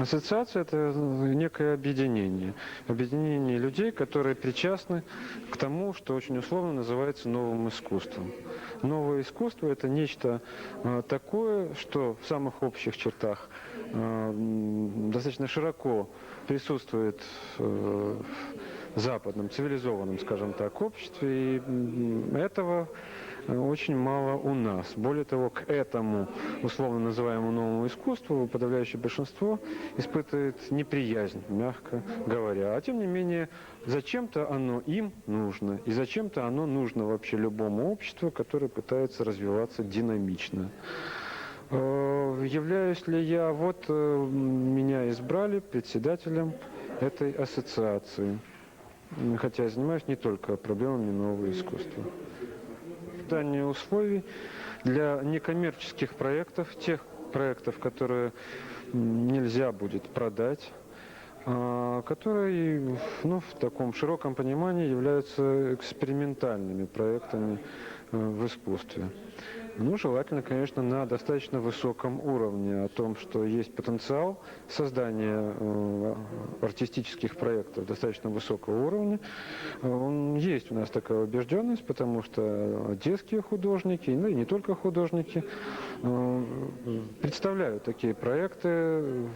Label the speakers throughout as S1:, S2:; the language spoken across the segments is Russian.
S1: Ассоциация – это некое объединение. Объединение людей, которые причастны к тому, что очень условно называется новым искусством. Новое искусство – это нечто э, такое, что в самых общих чертах м, достаточно широко присутствует э, в западном, цивилизованном, скажем так, обществе. И этого очень мало у нас. Более того, к этому условно называемому новому искусству подавляющее большинство испытывает неприязнь, мягко говоря. А тем не менее, зачем-то оно им нужно. И зачем-то оно нужно вообще любому обществу, которое пытается развиваться динамично. Э, Являюсь ли я, вот э, меня избрали председателем этой ассоциации. Хотя я занимаюсь не только проблемами нового искусства. Создание условий для некоммерческих проектов, тех проектов, которые нельзя будет продать, а, которые ну, в таком широком понимании являются экспериментальными проектами э, в искусстве. Ну, желательно, конечно, на достаточно высоком уровне о том, что есть потенциал создания э, артистических проектов достаточно высокого уровня. Есть у нас такая убежденность, потому что одесские художники, ну и не только художники, э, представляют такие проекты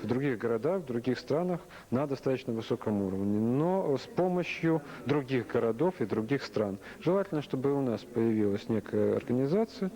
S1: в других городах, в других странах на достаточно высоком уровне, но с помощью других городов и других стран. Желательно, чтобы у нас появилась некая организация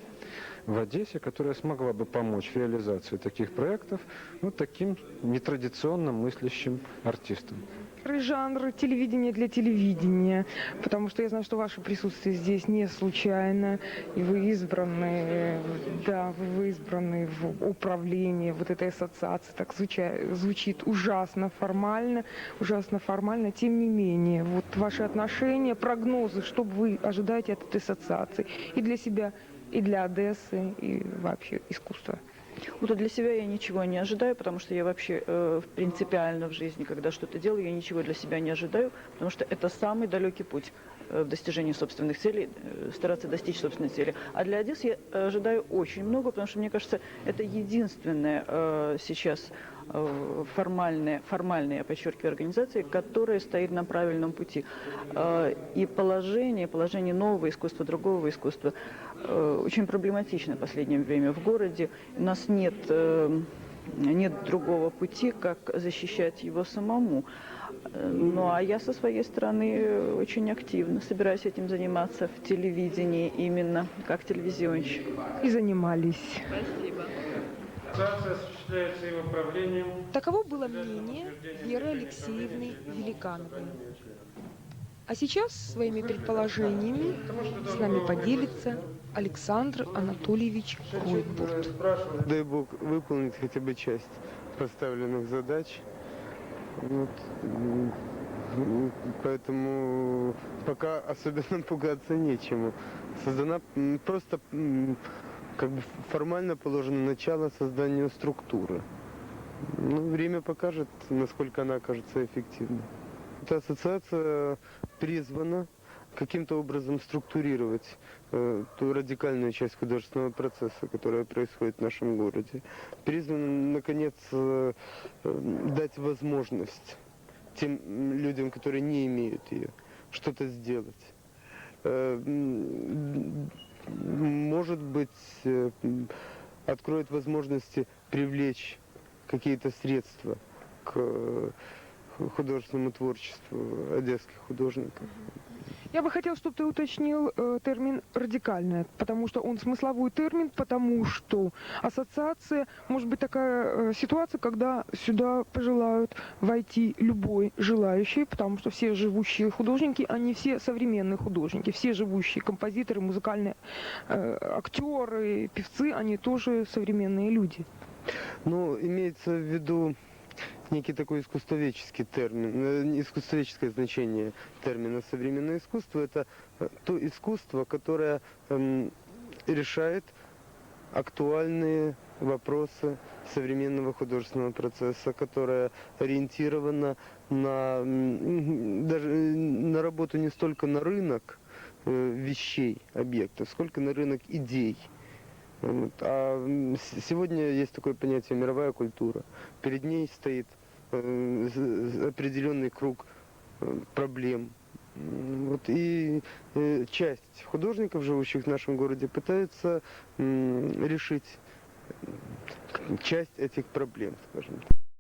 S1: в Одессе, которая смогла бы помочь в реализации таких проектов вот таким нетрадиционно мыслящим артистам.
S2: жанр телевидения для телевидения, потому что я знаю, что ваше присутствие здесь не случайно, и вы избраны, да, вы избраны в управлении вот этой ассоциации, так звуча- звучит ужасно формально, ужасно формально, тем не менее, вот ваши отношения, прогнозы, что вы ожидаете от этой ассоциации? И для себя, и для Одессы, и вообще искусства.
S3: Вот а для себя я ничего не ожидаю, потому что я вообще э, принципиально в жизни, когда что-то делаю, я ничего для себя не ожидаю, потому что это самый далекий путь э, в достижении собственных целей, э, стараться достичь собственной цели. А для Одессы я ожидаю очень много, потому что мне кажется, это единственная э, сейчас формальная, формальная, я подчеркиваю, организация, которая стоит на правильном пути. Э, И положение, положение нового искусства, другого искусства э, очень проблематично в последнее время в городе. У нас нет, э, нет другого пути, как защищать его самому. Э, Ну а я со своей стороны э, очень активно собираюсь этим заниматься в телевидении именно как телевизионщик.
S2: И занимались.
S1: Правлением
S2: Таково было мнение Веры Алексеевны Великановой. А сейчас своими предположениями с нами поделится Александр Анатольевич Ройтбурт.
S4: Дай Бог выполнить хотя бы часть поставленных задач. Вот. Поэтому пока особенно пугаться нечему. Создана просто как бы формально положено начало созданию структуры. Ну, время покажет, насколько она окажется эффективной. Эта ассоциация призвана каким-то образом структурировать э, ту радикальную часть художественного процесса, которая происходит в нашем городе. Призвана, наконец, э, э, дать возможность тем людям, которые не имеют ее, что-то сделать. Э, может быть, э, откроет возможности привлечь какие-то средства к э, художественному творчеству одесских художников.
S2: Я бы хотел, чтобы ты уточнил э, термин «радикальная», потому что он смысловой термин, потому что ассоциация, может быть такая э, ситуация, когда сюда пожелают войти любой желающий, потому что все живущие художники, они все современные художники, все живущие композиторы, музыкальные э, актеры, певцы, они тоже современные люди.
S4: Ну, имеется в виду некий такой искусствоведческий термин, э, искусствоведческое значение термина современное искусство. Это э, то искусство, которое эм, решает актуальные вопросы современного художественного процесса, которое ориентировано на даже э, на работу не столько на рынок вещей, объектов, сколько на рынок идей. А сегодня есть такое понятие мировая культура. Перед ней стоит определенный круг э, проблем. Вот, и э, часть художников, живущих в нашем городе, пытаются решить часть этих проблем, скажем так.